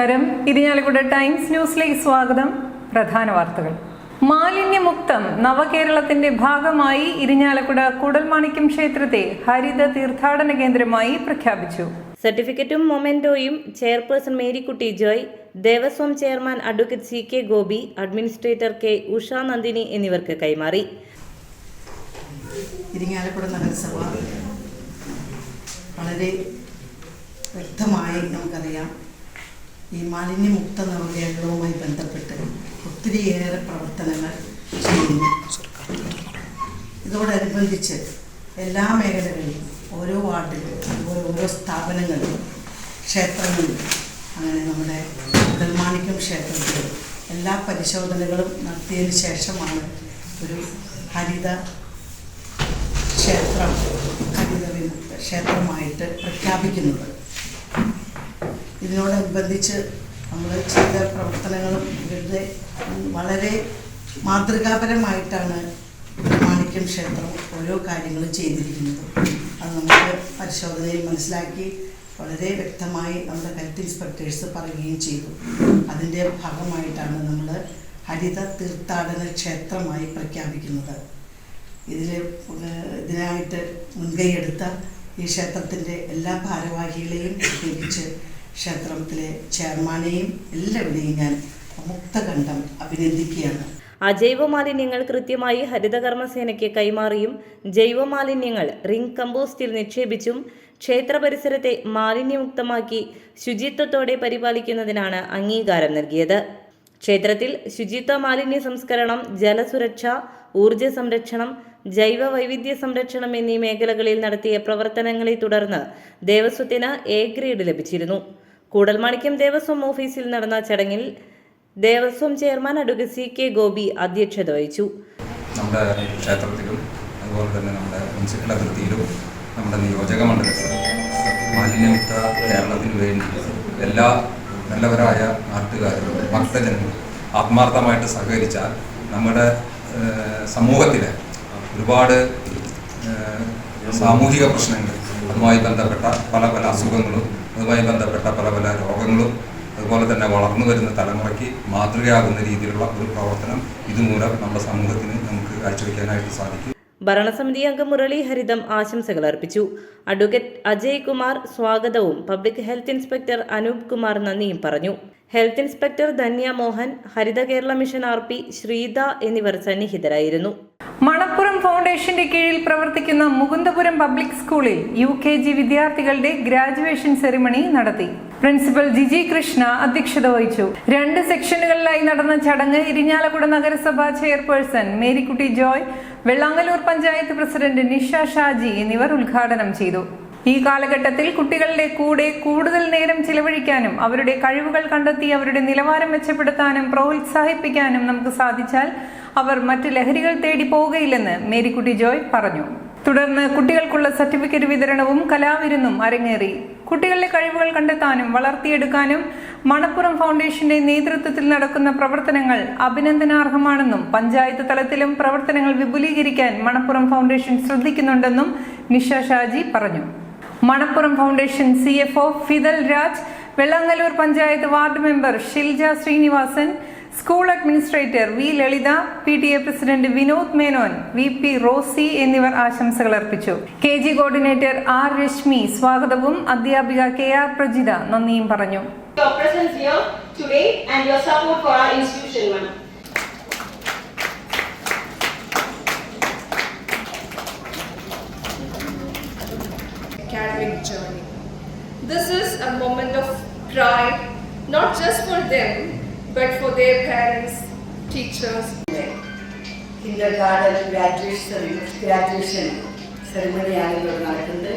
നമസ്കാരം. ഇരിഞ്ഞാലക്കുട ടൈംസ് ന്യൂസിലേക്ക് സ്വാഗതം. പ്രധാന വാർത്തകൾ. മാലിന്യമുക്തം നവകേരളത്തിന്റെ ഭാഗമായി ഇരിഞ്ഞാലക്കുട കുടൽമാണിക്യം ക്ഷേത്രത്തെ ഹരിത തീർത്ഥാടന കേന്ദ്രമായി പ്രഖ്യാപിച്ചു. സർട്ടിഫിക്കറ്റും മൊമെന്റോയും chairperson Marykutty Joy Devaswom chairman advocate C K Gopi administrator K Usha Nandini എന്നിവർക്ക് കൈമാറി. ഇരിങ്ങാലക്കുട നഗരസഭ വളരെ വ്യക്തമായി നമുക്കറിയാം. ഈ മാലിന്യമുക്ത നവകേരളവുമായി ബന്ധപ്പെട്ട് ഒത്തിരിയേറെ പ്രവർത്തനങ്ങൾ ചെയ്യുന്നു. ഇതോടനുബന്ധിച്ച് എല്ലാ മേഖലകളിലും ഓരോ വാർഡിലും അതുപോലെ ഓരോ സ്ഥാപനങ്ങളിലും ക്ഷേത്രങ്ങളിലും അങ്ങനെ നമ്മുടെ ഉടൽമാണിക്യം ക്ഷേത്രത്തിൽ എല്ലാ പരിശോധനകളും നടത്തിയതിന് ശേഷമാണ് ഒരു ഹരിത ക്ഷേത്രം ഹരിത ക്ഷേത്രമായിട്ട് പ്രഖ്യാപിക്കുന്നത്. ഇതിനോടനുബന്ധിച്ച് നമ്മൾ ചെയ്ത പ്രവർത്തനങ്ങളും ഇവരുടെ വളരെ മാതൃകാപരമായിട്ടാണ് മാണിക്യം ക്ഷേത്രം ഓരോ കാര്യങ്ങളും ചെയ്തിരിക്കുന്നത്. അത് നമുക്ക് പരിശോധനയിൽ മനസ്സിലാക്കി വളരെ വ്യക്തമായി നമ്മുടെ ഹെൽത്ത് ഇൻസ്പെക്ടേഴ്സ് പറയുകയും ചെയ്തു. അതിന്റെ ഭാഗമായിട്ടാണ് നമ്മൾ ഹരിത തീർത്ഥാടന ക്ഷേത്രമായി പ്രഖ്യാപിക്കുന്നത്. ഇതിൽ ഇതിനായിട്ട് മുൻകൈയെടുത്ത ഈ ക്ഷേത്രത്തിന്റെ എല്ലാ ഭാരവാഹികളെയും പ്രത്യേകിച്ച് ക്ഷേത്രത്തിലെ ചെയർമാനെയും എല്ലാവരെയും ഞാൻ മുക്തകണ്ഠം അഭിനന്ദിക്കുകയാണ്. അജൈവ മാലിന്യങ്ങൾ കൃത്യമായി ഹരിതകർമ്മസേനയ്ക്ക് കൈമാറിയും ജൈവ മാലിന്യങ്ങൾ റിംഗ് കമ്പോസ്റ്റിൽ നിക്ഷേപിച്ചും ക്ഷേത്ര പരിസരത്തെ മാലിന്യമുക്തമാക്കി ശുചിത്വത്തോടെ പരിപാലിക്കുന്നതിനാണ് അംഗീകാരം നൽകിയത്. ക്ഷേത്രത്തിൽ ശുചിത്വ മാലിന്യ സംസ്കരണം ജലസുരക്ഷ ഊർജ സംരക്ഷണം ജൈവ വൈവിധ്യ സംരക്ഷണം എന്നീ മേഖലകളിൽ നടത്തിയ പ്രവർത്തനങ്ങളെ തുടർന്ന് ദേവസ്വത്തിന് എ ഗ്രേഡ് ലഭിച്ചിരുന്നു. കൂടൽമാണിക്യം ദേവസ്വം ഓഫീസിൽ നടന്ന ചടങ്ങിൽ Devaswom chairman advocate C K Gopi അധ്യക്ഷത വഹിച്ചു. നമ്മുടെ ക്ഷേത്രത്തിലും അതുപോലെ തന്നെ നമ്മുടെ മുനിസിപ്പൽ അതിർത്തിയിലും നമ്മുടെ നിയോജക മണ്ഡലത്തിൽ മാലിന്യമുക്ത കേരളത്തിന് വേണ്ടി എല്ലാ നല്ലവരായ നാട്ടുകാരും ഭക്തജനങ്ങളും ആത്മാർത്ഥമായിട്ട് സഹകരിച്ചാൽ നമ്മുടെ സമൂഹത്തിലെ ഒരുപാട് സാമൂഹിക പ്രശ്നങ്ങൾ അതുമായി ബന്ധപ്പെട്ട പല പല അസുഖങ്ങളും അതുമായി ബന്ധപ്പെട്ട പല പല രോഗങ്ങളും അതുപോലെ തന്നെ വളർന്നു വരുന്ന തലമുറയ്ക്ക് മാതൃകയാകുന്ന രീതിയിലുള്ള ഒരു പ്രവർത്തനം ഇതുമൂലം നമ്മുടെ സമൂഹത്തിന് നമുക്ക് കാഴ്ചവെക്കാനായിട്ട് സാധിക്കും. ഭരണസമിതി അംഗം മുരളി ഹരിതം ആശംസകൾ അർപ്പിച്ചു. അഡ്വക്കേറ്റ് അജയ് കുമാർ സ്വാഗതവും public health inspector Anoop Kumar നന്ദിയും പറഞ്ഞു. Health inspector Dhanya Mohan Haritha Kerala Mission R P Sreetha എന്നിവർ സന്നിഹിതരായിരുന്നു. മണപ്പുറം ഫൗണ്ടേഷന്റെ കീഴിൽ പ്രവർത്തിക്കുന്ന മുകുന്ദപുരം പബ്ലിക് സ്കൂളിൽ യു കെ ജി വിദ്യാർത്ഥികളുടെ ഗ്രാജുവേഷൻ സെറിമണി നടത്തി. പ്രിൻസിപ്പൽ ജിജി കൃഷ്ണ അധ്യക്ഷത വഹിച്ചു. രണ്ട് സെക്ഷനുകളിലായി നടന്ന ചടങ്ങ് ഇരിഞ്ഞാലക്കുട നഗരസഭ ചെയർപേഴ്സൺ മേരിക്കുട്ടി ജോയ് വെള്ളാങ്ങലൂർ പഞ്ചായത്ത് പ്രസിഡന്റ് നിഷ ഷാജി എന്നിവർ ഉദ്ഘാടനം ചെയ്തു. ഈ കാലഘട്ടത്തിൽ കുട്ടികളുടെ കൂടെ കൂടുതൽ നേരം ചിലവഴിക്കാനും അവരുടെ കഴിവുകൾ കണ്ടെത്തി അവരുടെ നിലവാരം മെച്ചപ്പെടുത്താനും പ്രോത്സാഹിപ്പിക്കാനും നമുക്ക് സാധിച്ചാൽ അവർ മറ്റു ലഹരികൾ തേടി പോവുകയില്ലെന്ന് മേരിക്കുട്ടി ജോയ് പറഞ്ഞു. തുടർന്ന് കുട്ടികൾക്കുള്ള സർട്ടിഫിക്കറ്റ് വിതരണവും കലാവിരുന്നും അരങ്ങേറി. കുട്ടികളുടെ കഴിവുകൾ കണ്ടെത്താനും വളർത്തിയെടുക്കാനും മണപ്പുറം ഫൗണ്ടേഷന്റെ നേതൃത്വത്തിൽ നടക്കുന്ന പ്രവർത്തനങ്ങൾ അഭിനന്ദനാർഹമാണെന്നും പഞ്ചായത്ത് തലത്തിലും പ്രവർത്തനങ്ങൾ വിപുലീകരിക്കാൻ മണപ്പുറം ഫൗണ്ടേഷൻ ശ്രദ്ധിക്കുന്നുണ്ടെന്നും നിഷ ഷാജി പറഞ്ഞു. Manappuram Foundation C F O Fidel Raj Vellangallur panchayat ward member Shilja Srinivasan school administrator V Lalitha P T A president Vinod Menon V P Rosy എന്നിവർ ആശംസകൾ അർപ്പിച്ചു. K G coordinator R Reshmi സ്വാഗതവും. അധ്യാപിക K R Prajitha നന്ദിയും പറഞ്ഞു. Your presence here today and your support for our institution, madam. Academic journey. This is a moment of pride, not just for them, but for their parents, teachers. Kindergarten graduation graduation സെറിമണിയാണ് നടക്കുന്നത്.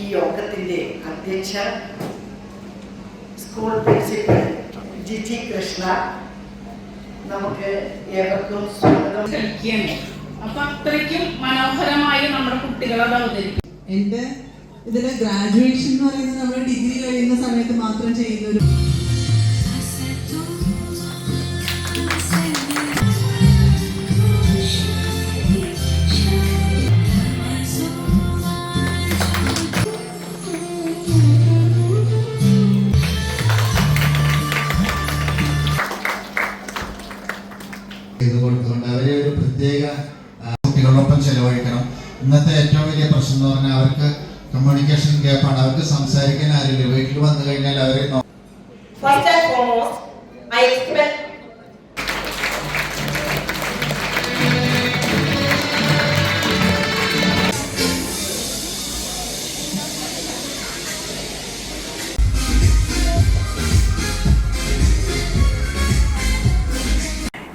ഈ യോഗത്തിന്റെ അധ്യക്ഷ school principal Jiji Krishna. നമുക്ക് ഏവർക്കും സ്വാഗതം. അപ്പൊ അത്രയ്ക്കും മനോഹരമായി നമ്മുടെ കുട്ടികൾ അത് അവതരിക്കും ഇതിലെ ഗ്രാജുവേഷൻ എന്ന് പറയുന്നത് നമ്മൾ ഡിഗ്രി കഴിയുന്ന സമയത്ത് മാത്രം ചെയ്യുന്ന ഒരു സംസാരിക്കാൻ ആരില്ല വീട്ടിൽ വന്നു കഴിഞ്ഞാൽ അവരെ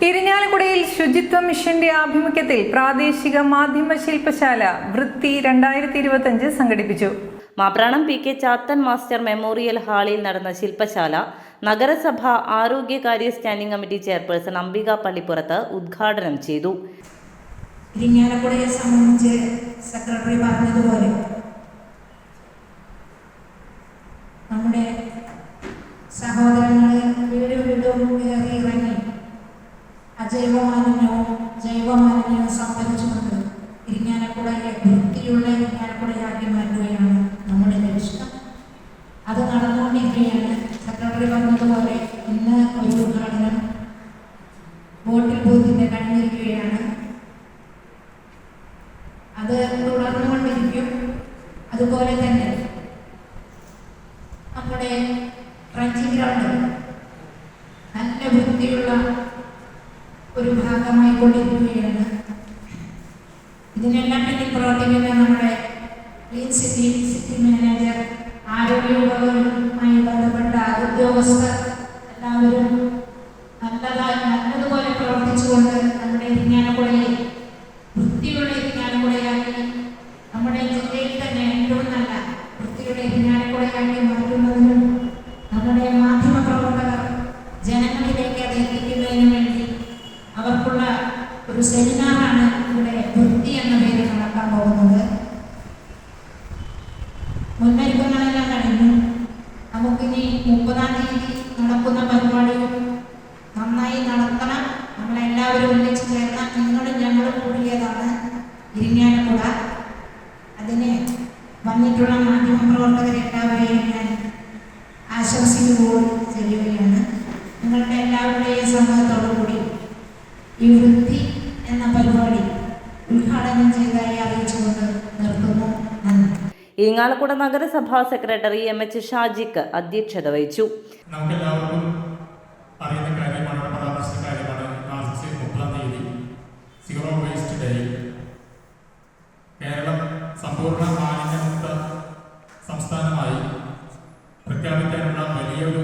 ഇരിഞ്ഞാലക്കുടയിൽ ശുചിത്വ മിഷന്റെ ആഭിമുഖ്യത്തിൽ പ്രാദേശിക മാധ്യമ ശില്പശാല വൃത്തി രണ്ടായിരത്തി ഇരുപത്തഞ്ച് സംഘടിപ്പിച്ചു. Mapranam P K Chathan master memorial ഹാളിൽ നടന്ന ശില്പശാല നഗരസഭ ആരോഗ്യകാര്യ standing committee chairperson Ambika Pallippurath ഉദ്ഘാടനം ചെയ്തു. ഇരിങ്ങാലക്കുടയെ സംബന്ധിച്ച് സെക്രട്ടറി പറഞ്ഞതുപോലെ നമ്മുടെ സഹോദരങ്ങൾ ഇറങ്ങി അജൈവ മാലിന്യവും ജൈവ മാലിന്യവും സംഭരിച്ചുകൊണ്ട് ഇരിങ്ങാലക്കുടയെ Gracias. നമ്മളെല്ലാവരും ഒന്നിച്ച് ചേർന്ന നിങ്ങളും ഞങ്ങളും കൂടിയതാണ് ഇരിങ്ങാലക്കുട. അതിന് വന്നിട്ടുള്ള മാധ്യമപ്രവർത്തകരെ എല്ലാവരെയും ഞാൻ ആശംസിക്കുകയും ചെയ്യുകയാണ്. നിങ്ങളുടെ എല്ലാവരുടെയും സമ്മതത്തോടു കൂടി ഈ വൃത്തി എന്ന പരിപാടി ഉദ്ഘാടനം ചെയ്തതായി അറിയിച്ചുകൊണ്ട് നിർത്തുന്നു. നന്ദി. ഇരിങ്ങാലക്കുട നഗരസഭാ സെക്രട്ടറി എം എച്ച് ഷാജിക്ക് അധ്യക്ഷത വഹിച്ചു. നമുക്കെല്ലാവർക്കും സമ്പൂർണ മാലിന്യമുക്ത സംസ്ഥാനമായി പ്രഖ്യാപിക്കാനുള്ള വലിയൊരു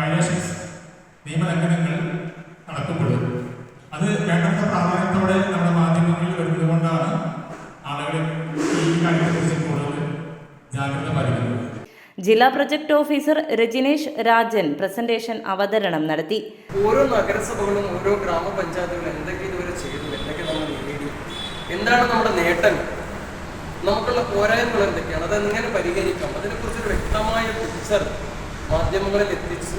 വയലേഷൻസ് നിയമലംഘനങ്ങൾ നടക്കുമ്പോൾ അത് വേണ്ടത്ര പ്രാധാന്യത്തോടെ നമ്മുടെ മാധ്യമങ്ങളിൽ വരുന്നത് കൊണ്ടാണ് ആളുകൾ ഈ കാര്യത്തെക്കുറിച്ച് കൂടുതൽ ജാഗ്രത പാലിക്കുന്നത്. ജില്ലാ project officer Rajinesh Rajan presentation അവതരണം നടത്തി. ഓരോ നഗരസഭകളും ഓരോ ഗ്രാമപഞ്ചായത്തുകളും എന്തൊക്കെ ഇതുവരെ ചെയ്തു എന്തൊക്കെ നമ്മൾ നേടി എന്താണ് നമ്മുടെ നേട്ടങ്ങൾ നമുക്കുള്ള പോരായ്മകൾ എന്തൊക്കെയാണ് അത് എങ്ങനെ പരിഹരിക്കാം അതിനെക്കുറിച്ചൊരു വ്യക്തമായ പിക്ചർ മാധ്യമങ്ങളിൽ എത്തിച്ച്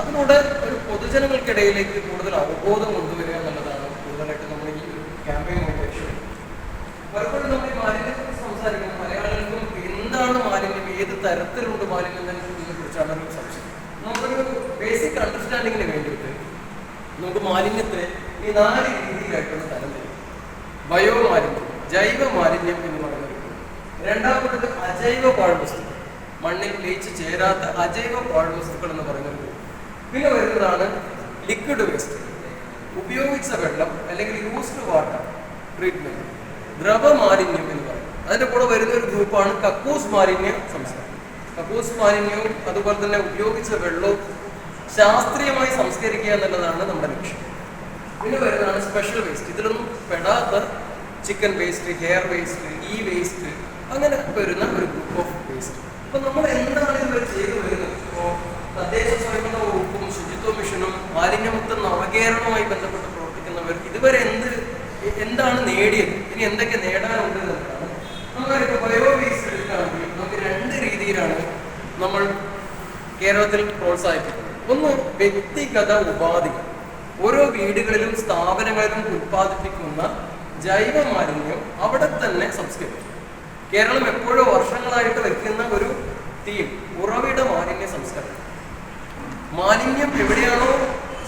അതിലൂടെ ഒരു പൊതുജനങ്ങൾക്കിടയിലേക്ക് കൂടുതൽ അവബോധം കൊണ്ടുവരിക എന്നുള്ളതാണ് കൂടുതലായിട്ട് നമ്മൾ ഈ ഒരു ക്യാമ്പയിനായിട്ട് ലക്ഷ്യം പലപ്പോഴും നമ്മൾ ഈ മാലിന്യത്തെക്കുറിച്ച് സംസാരിക്കുമ്പോൾ മലയാളികൾക്കും എന്താണ് മാലിന്യം ഏത് തരത്തിലുണ്ട് മാലിന്യം എന്നതിനെ കുറിച്ചാണ് നമ്മൾ സംശയം നമുക്കൊരു ബേസിക് അണ്ടർസ്റ്റാൻഡിങ്ങിന് വേണ്ടിയിട്ട് നമുക്ക് മാലിന്യത്തെ ഈ നാല് രീതിയിലായിട്ടുള്ള തരം തരും. ബയോ മാലിന്യം ജൈവ മാലിന്യം എന്ന് പറയുന്നത് രണ്ടാമത്തത് അജൈവ പാഴ്വസ്തുക്കൾ മണ്ണിൽ ലയിച്ച് ചേരാത്ത അജൈവ പാഴ്വസ്തുക്കൾ എന്ന് പറയുന്നത് പിന്നെ വരുന്നതാണ് ലിക്വിഡ് വേസ്റ്റ് ഉപയോഗിച്ച വെള്ളം അല്ലെങ്കിൽ യൂസ്ഡ് വാട്ടർ ട്രീറ്റ്മെന്റ് ദ്രവ മാലിന്യം എന്ന് പറയും. അതിന്റെ കൂടെ വരുന്ന ഒരു ഗ്രൂപ്പാണ് കക്കൂസ് മാലിന്യ സംസ്കാരം. കക്കൂസ് മാലിന്യവും അതുപോലെ തന്നെ ഉപയോഗിച്ച വെള്ളവും ശാസ്ത്രീയമായി സംസ്കരിക്കുക എന്നുള്ളതാണ് നമ്മുടെ ലക്ഷ്യം. പിന്നെ വരുന്നതാണ് സ്പെഷ്യൽ വേസ്റ്റ് ഇതിലൊന്നും പെടാത്ത ചിക്കൻ വേസ്റ്റ് ഹെയർ വേസ്റ്റ് ഈ വേസ്റ്റ് അങ്ങനെ വരുന്ന ഒരു ഗ്രൂപ്പ് ഓഫ് വേസ്റ്റ് അപ്പൊ നമ്മൾ എന്താണ് ഇതുവരെ ചെയ്തു വരുന്നത്? ഇപ്പോ തദ്ദേശ സ്വയംഭരണ വകുപ്പും ശുചിത്വ മിഷനും മാലിന്യമുക്ത നവകേരളവുമായി ബന്ധപ്പെട്ട് പ്രവർത്തിക്കുന്നവർ ഇതുവരെ എന്ത് എന്താണ് നേടിയത്? ഇനി എന്തൊക്കെ നേടാനുണ്ട് എന്നുള്ളതാണ്. നമുക്കറിയാം ബയോ വേസ്റ്റ് എടുക്കുകയാണെങ്കിൽ നമുക്ക് രണ്ട് രീതിയിലാണ് നമ്മൾ കേരളത്തിൽ പ്രോത്സാഹിപ്പിക്കുന്നത്. ഒന്ന് വ്യക്തിഗത ഉപാധികൾ ഓരോ വീടുകളിലും സ്ഥാപനങ്ങളിലും ഉത്പാദിപ്പിക്കുന്ന ജൈവ മാലിന്യം അവിടെ തന്നെ സംസ്കരിക്കും. കേരളം എപ്പോഴും വർഷങ്ങളായിട്ട് വെക്കുന്ന ഒരു തീം ഉറവിട മാലിന്യ സംസ്കരണം. മാലിന്യം എവിടെയാണോ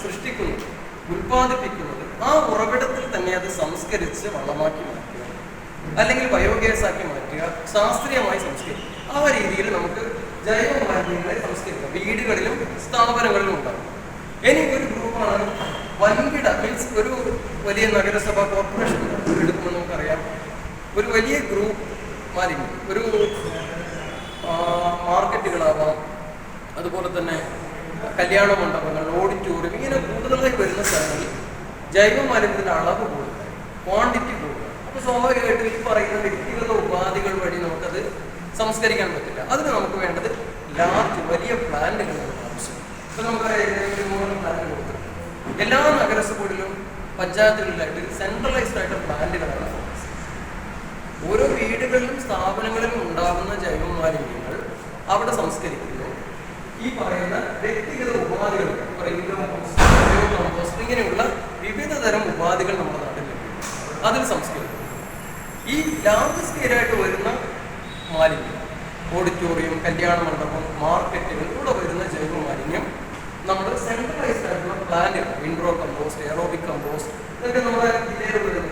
സൃഷ്ടിക്കുന്നത് ഉൽപ്പാദിപ്പിക്കുന്നത് ആ ഉറവിടത്തിൽ തന്നെ അത് സംസ്കരിച്ച് വള്ളമാക്കി മാറ്റുക അല്ലെങ്കിൽ ബയോഗ്യാസ് ആക്കി മാറ്റുക ശാസ്ത്രീയമായി സംസ്കരിക്കുക. ആ രീതിയിൽ നമുക്ക് ജൈവ മാലിന്യങ്ങളെ സംസ്കരിക്കാം. വീടുകളിലും സ്ഥാപനങ്ങളിലും ഉണ്ടാകും. ഇനി ഒരു ഗ്രൂപ്പാണ് വൻകിട മീൻസ് ഒരു വലിയ നഗരസഭ കോർപ്പറേഷൻ എടുക്കുമെന്ന് നമുക്കറിയാം. ഒരു വലിയ ഗ്രൂപ്പ് മാലിന്യം. ഒരു മാർക്കറ്റുകളാവാം. അതുപോലെ തന്നെ കല്യാണ മണ്ഡപങ്ങൾ ഓഡിറ്റോറിയം ഇങ്ങനെ കൂടുതലായി വരുന്ന സ്ഥലങ്ങളിൽ ജൈവ മാലിന്യത്തിന്റെ അളവ് കൂടുതൽ ക്വാണ്ടിറ്റി കൂടുതൽ അപ്പൊ സ്വാഭാവികമായിട്ടും ഈ പറയുന്ന വ്യക്തിഗത ഉപാധികൾ വഴി നമുക്കത് സംസ്കരിക്കാൻ പറ്റില്ല. അതിന് നമുക്ക് വേണ്ടത് ലാർജ് വലിയ പ്ലാന്റുകൾ ആവശ്യം. നമുക്കറിയാം എല്ലാ നഗരസഭകളിലും പഞ്ചായത്തുകളിലായിട്ട് സെൻട്രലൈസ്ഡ് ആയിട്ട് പ്ലാന്റുകളാണ് ഓരോ വീടുകളിലും സ്ഥാപനങ്ങളിലും ഉണ്ടാകുന്ന ജൈവ മാലിന്യങ്ങൾ അവിടെ സംസ്കരിക്കുന്നു. ഈ പറയുന്ന വ്യക്തിഗത ഉപാധികൾ കമ്പോസ്റ്റ് ഇങ്ങനെയുള്ള വിവിധ തരം ഉപാധികൾ നമ്മുടെ നാട്ടിൽ അതിൽ സംസ്കരിക്കുന്നു. ഈ ലാർജ് സ്കെയിലായിട്ട് വരുന്ന മാലിന്യം ഓഡിറ്റോറിയം കല്യാണ മണ്ഡപം മാർക്കറ്റുകൾ ഇവിടെ വരുന്ന ജൈവ മാലിന്യം നമ്മൾ സെൻട്രലൈസ്ഡ് ആയിട്ടുള്ള പ്ലാന്റുകൾ ഇൻഡ്രോ കമ്പോസ്റ്റ് എറോബിക് കമ്പോസ്റ്റ് ഇതൊക്കെ നമ്മുടെ ജില്ലയിൽ വരുന്നത്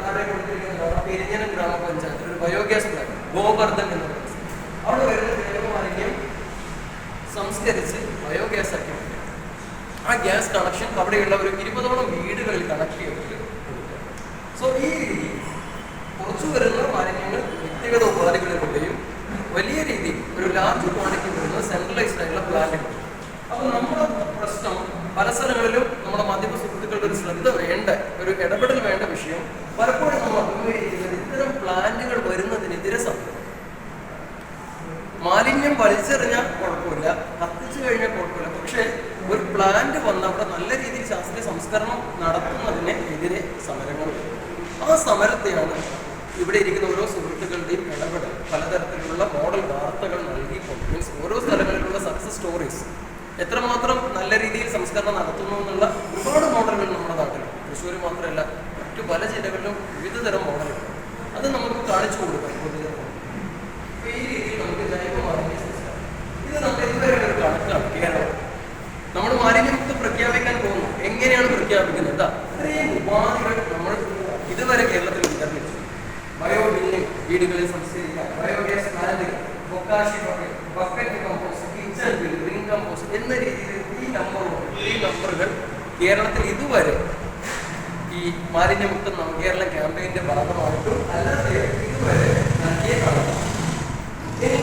പെരിഞ്ഞനം ഗ്രാമപഞ്ചായത്തിൽ ബയോഗ്യാസ് പ്ലാന്റ് ഗോവർദ്ധൻ എന്ന് പറയുന്നത്. അവിടെ വരുന്ന ജൈവ സംസ്കരിച്ച് ബയോഗ്യാസ് ആക്കി ആ ഗ്യാസ് കണക്ഷൻ അവിടെയുള്ള ഒരു ഇരുപതോളം വീടുകളിൽ കണക്ട് ചെയ്തിട്ട് സോ ഈ രീതിയിൽ കുറച്ചു വരുന്ന മാലിന്യങ്ങൾ വ്യക്തിഗത ഉപാധികളിലൂടെയും വലിയ രീതിയിൽ ഒരു ലാർജ് ക്വാണ്ടിറ്റി വരുന്ന സെൻട്രലൈസ്ഡ് ആയിട്ടുള്ള പ്ലാന്റുകൾ അപ്പൊ നമ്മുടെ പ്രശ്നം പല സ്ഥലങ്ങളിലും നമ്മുടെ മാധ്യമ സുഹൃത്തുക്കളുടെ ഒരു ശ്രദ്ധ വേണ്ട ഒരു ഇടപെടൽ വേണ്ട വിഷയം പലപ്പോഴും നമ്മൾ അഭിമുഖീകരിക്കുന്നത് ഇത്തരം പ്ലാന്റുകൾ വരുന്നതിനെതിരെ സമരം മാലിന്യം വലിച്ചെറിഞ്ഞാൽ കുഴപ്പമില്ല. കത്തിച്ചു കഴിഞ്ഞാൽ കുഴപ്പമില്ല. പക്ഷേ ഒരു പ്ലാന്റ് വന്ന് അവിടെ നല്ല രീതിയിൽ ശാസ്ത്രീയ സംസ്കരണം നടത്തുന്നതിന് എതിരെ സമരങ്ങൾ ആ സമരത്തെയാണ് ഇവിടെ ഇരിക്കുന്ന ഓരോ സുഹൃത്തുക്കളുടെയും ഇടപെടൽ. പലതരത്തിലുള്ള മോഡൽ വാർത്തകൾ നൽകിക്കൊണ്ട് മീൻസ് ഓരോ സ്ഥലങ്ങളിലുള്ള സക്സസ് സ്റ്റോറീസ് എത്രമാത്രം നല്ല രീതിയിൽ സംസ്കരണം നടത്തുന്നു എന്നുള്ള ഒരുപാട് മോഡലുകൾ നമ്മുടെ നാട്ടിലുണ്ട്. തൃശ്ശൂർ മാത്രമല്ല മറ്റു പല ജില്ലകളിലും വിവിധ തരം മോഡലുകൾ അത് നമുക്ക് കാണിച്ചു കൊടുക്കാം പൊതുജനങ്ങൾക്ക് അപ്പൊ ഈ രീതിയിൽ നമുക്ക് ജൈവ മാലിന്യ സംസ്കരണം ഇത് നമ്മൾ ഇതുവരെ ഒരു കണക്കാണ് കേരളം നമ്മൾ മാലിന്യമുക്ത പ്രഖ്യാപിക്കാൻ പോകുന്നു എങ്ങനെയാണ് പ്രഖ്യാപിക്കുന്നത് ഇതാ ഇത്രയും ഉപാധികൾ നമ്മൾ ഇതുവരെ കേരളത്തിൽ വിതർണിച്ചു ബയോ ബില്ലിംഗ് വീടുകളിൽ സംസ്കരിക്കാൻ ബയോഗ്യാസ് പ്ലാന്റുകൾ bokashi bucket bucket compost kitchen bin എന്ന രീതിയിൽ ഈ നമ്പറുകൾ ഈ നമ്പറുകൾ കേരളത്തിൽ ഇതുവരെ ഈ മാലിന്യമുക്ത നവകേരള ക്യാമ്പയിന്റെ ഭാഗമായിട്ടും അല്ലാതെ ഇതുവരെ നൽകിയ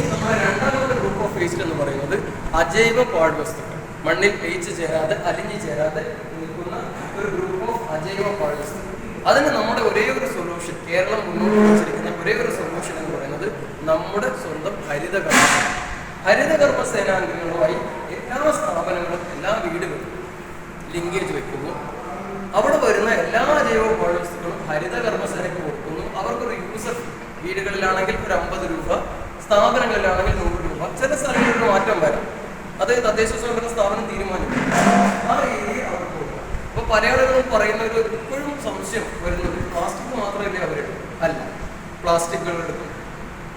നമ്മുടെ രണ്ടാമത്തെ ഗ്രൂപ്പ് ഓഫ് വേസ്റ്റ് എന്ന് പറയുന്നത് അജൈവ പാഴ്വസ്തുക്കൾ മണ്ണിൽ പേച്ച് ചേരാതെ അലിഞ്ഞു ചേരാതെ നിൽക്കുന്ന ഒരു ഗ്രൂപ്പ് ഓഫ് അജൈവ പാഴ്വസ്തുക്കൾ അതിന് നമ്മുടെ ഒരേ ഒരു സൊല്യൂഷൻ കേരളം മുന്നോട്ട് വെച്ചിരിക്കുന്ന ഒരേ ഒരു സൊല്യൂഷൻ എന്ന് പറയുന്നത് നമ്മുടെ സ്വന്തം ഹരിതകർമ്മ ഹരിതകർമ്മ സേനാംഗങ്ങളുമായി എല്ലാ സ്ഥാപനങ്ങളും എല്ലാ വീടുകളും ലിങ്കേജ് വെക്കുന്നു. അവിടെ വരുന്ന എല്ലാ ജൈവ പാഴ്വസ്തുക്കളും ഹരിതകർമ്മസേനയ്ക്ക് കൊടുക്കുന്നു. അവർക്കൊരു യൂസർ വീടുകളിലാണെങ്കിൽ ഒരു അമ്പത് രൂപ സ്ഥാപനങ്ങളിലാണെങ്കിൽ നൂറ് രൂപ. ചില സ്ഥലങ്ങളിൽ മാറ്റം വരാം. അത് തദ്ദേശ സ്വയംഭരണ സ്ഥാപനം തീരുമാനിക്കും. അപ്പൊ പലയാളുകളും പറയുന്ന ഒരു ഇപ്പോഴും സംശയം വരുന്നത് പ്ലാസ്റ്റിക് മാത്രമല്ലേ അവരെടുക്കും? അല്ല. പ്ലാസ്റ്റിക്കുകൾ എടുക്കും.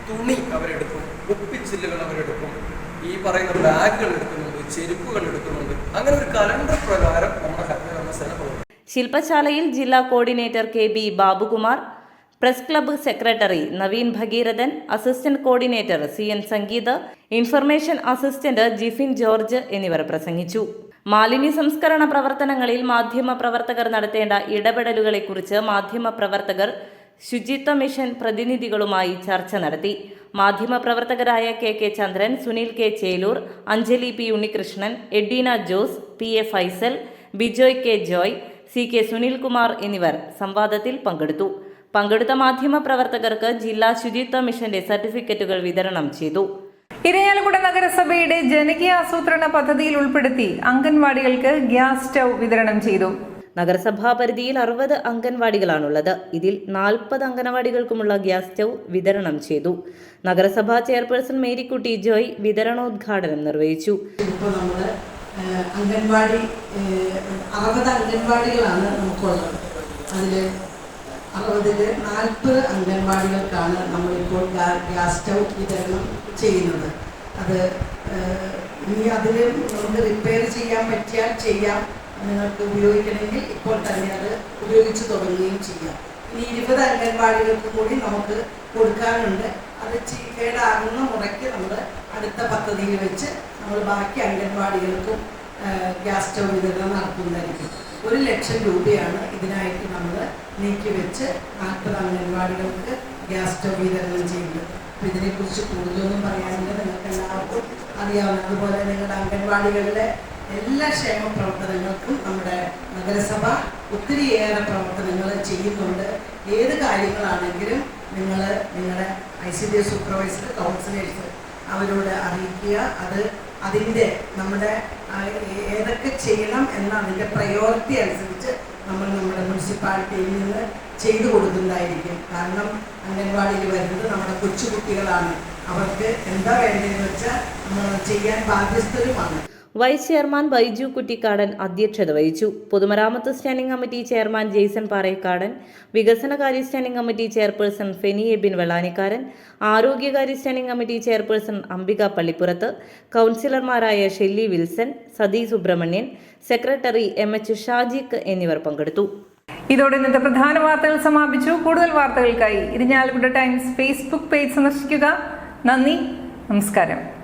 തുണി അവരെടുക്കും. കുപ്പിച്ചില്ലുകൾ അവരെടുക്കും ഈ പറയുന്ന ബാഗുകൾ എടുക്കുന്നുണ്ട് ചെരുപ്പുകൾ എടുക്കുന്നുണ്ട്. അങ്ങനെ ഒരു കലണ്ടർ പ്രകാരം നമ്മുടെ ഹരിതകർമ്മസേന പ്രവർത്തിക്കും. ശില്പശാലയിൽ ജില്ലാ coordinator K B Babukumar press club secretary Naveen Bhagirathan assistant coordinator C N Sangeetha information assistant Jifin George എന്നിവർ പ്രസംഗിച്ചു. മാലിന്യ സംസ്കരണ പ്രവർത്തനങ്ങളിൽ മാധ്യമ പ്രവർത്തകർ നടത്തേണ്ട ഇടപെടലുകളെക്കുറിച്ച് മാധ്യമ പ്രവർത്തകർ ശുചിത്വ മിഷൻ പ്രതിനിധികളുമായി ചർച്ച നടത്തി. മാധ്യമ പ്രവർത്തകരായ K K Chandran Sunil K Chelur Anjali P Unnikrishnan Edeena Jose P A Faisal Bijoy K Joy C K Sunilkumar എന്നിവർ സംവാദത്തിൽ പങ്കെടുത്തു. പങ്കെടുത്ത മാധ്യമപ്രവർത്തകർക്ക് ജില്ലാ ശുചിത്വ മിഷന്റെ സർട്ടിഫിക്കറ്റുകൾ വിതരണം ചെയ്തു. ഇരയാലക്കുട നഗരസഭയുടെ ജനകീയ ആസൂത്രണ പദ്ധതിയിൽ ഉൾപ്പെടുത്തി അംഗൻവാടികൾക്ക് ഗ്യാസ് സ്റ്റൗ വിതരണം ചെയ്തു. നഗരസഭാ പരിധിയിൽ അറുപത് അംഗൻവാടികളാണുള്ളത്. ഇതിൽ നാൽപ്പത് അംഗനവാടികൾക്കുമുള്ള ഗ്യാസ് സ്റ്റൗ വിതരണം ചെയ്തു. നഗരസഭാ ചെയർപേഴ്സൺ മേരിക്കുട്ടി ജോയ് വിതരണോദ്ഘാടനം നിർവഹിച്ചു. അംഗൻവാടി അറുപത് അംഗൻവാടികളാണ് നമുക്കുള്ളത്. അതിൽ അറുപതിൽ നാൽപ്പത് അംഗൻവാടികൾക്കാണ് നമ്മളിപ്പോൾ ഗ്യാസ് സ്റ്റൗ വിതരണം ചെയ്യുന്നത്. അത് ഇനി അതിൽ നമുക്ക് റിപ്പയർ ചെയ്യാൻ പറ്റിയാൽ ചെയ്യാം. നിങ്ങൾക്ക് ഉപയോഗിക്കണമെങ്കിൽ ഇപ്പോൾ തന്നെ അത് ഉപയോഗിച്ച് തുടങ്ങുകയും ചെയ്യാം. ഇനി ഇരുപത് അംഗൻവാടികൾക്ക് കൂടി നമുക്ക് കൊടുക്കാനുണ്ട്. അത് ചീക്കേടാകുന്ന മുറയ്ക്ക് നമ്മൾ അടുത്ത പദ്ധതിയിൽ വെച്ച് നമ്മൾ ബാക്കി അംഗൻവാടികൾക്കും ഗ്യാസ് സ്റ്റൗ വിതരണം നടത്തുന്നതായിരിക്കും. ഒരു ലക്ഷം രൂപയാണ് ഇതിനായിട്ട് നമ്മൾ നീക്കി വെച്ച് നാൽപ്പത് അംഗൻവാടികൾക്ക് ഗ്യാസ് സ്റ്റൗ വിതരണം ചെയ്യുന്നത്. അപ്പം ഇതിനെക്കുറിച്ച് കൂടുതലൊന്നും പറയാനില്ല. നിങ്ങൾക്ക് എല്ലാവർക്കും അറിയാവുന്നത് അതുപോലെ നിങ്ങളുടെ അംഗൻവാടികളിലെ എല്ലാ ക്ഷേമ പ്രവർത്തനങ്ങൾക്കും നമ്മുടെ നഗരസഭ ഒത്തിരിയേറെ പ്രവർത്തനങ്ങൾ ചെയ്യുന്നുണ്ട്. ഏത് കാര്യങ്ങളാണെങ്കിലും നിങ്ങൾ നിങ്ങളുടെ I C D S supervisor counsellors അവരോട് അറിയിക്കുക. അത് അതിന്റെ നമ്മുടെ ഏതൊക്കെ ചെയ്യണം എന്ന അതിന്റെ പ്രയോറിറ്റി അനുസരിച്ച് നമ്മൾ നമ്മുടെ മുനിസിപ്പാലിറ്റിയിൽ നിന്ന് ചെയ്തു കൊടുക്കുന്നതായിരിക്കും. കാരണം അംഗൻവാടിയിൽ വരുന്നത് നമ്മുടെ കൊച്ചുകുട്ടികളാണ്. അവർക്ക് എന്താ വേണ്ടതെന്ന് വെച്ചാൽ നമ്മൾ ചെയ്യാൻ ബാധ്യസ്ഥരുമാണ്. വൈസ് ചെയർമാൻ ബൈജു കുറ്റിക്കാടൻ അധ്യക്ഷത വഹിച്ചു. പൊതുമരാമത്ത് standing committee chairman Jaison Parekkadan വികസനകാര്യ standing committee chairperson Feni Ebin Vellanikkaran ആരോഗ്യകാര്യ standing committee chairperson Ambika Pallippurath കൗൺസിലർമാരായ Shelly Wilson Sathi Subrahmanian secretary M H ഷാജിക്ക് എന്നിവർ പങ്കെടുത്തു. ഇതോടെ ഇന്നത്തെ പ്രധാന വാർത്തകൾ സമാപിച്ചു. കൂടുതൽ വാർത്തകൾക്കായി ഇരിഞ്ഞാലക്കുട ടൈംസ് ഫേസ്ബുക്ക് പേജ് സന്ദർശിക്കുക. നന്ദി. നമസ്കാരം.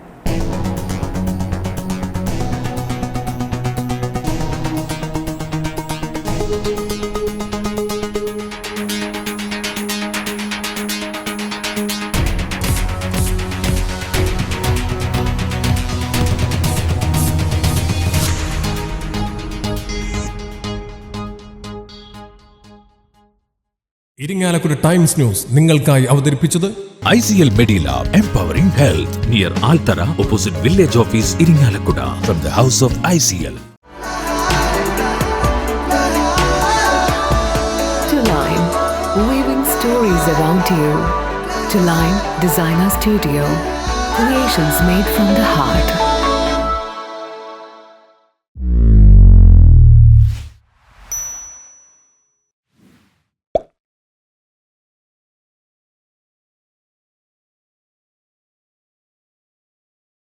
ഇരിങ്ങാലക്കുട ടൈംസ് ന്യൂസ് നിങ്ങൾക്കായി അവതരിപ്പിച്ചത് ICL Medilab Empowering Health near Altara opposite Village Office Iringalakkuda from the House of ICL. To Line, weaving stories around you. To Line Designer Studio, creations made from the heart.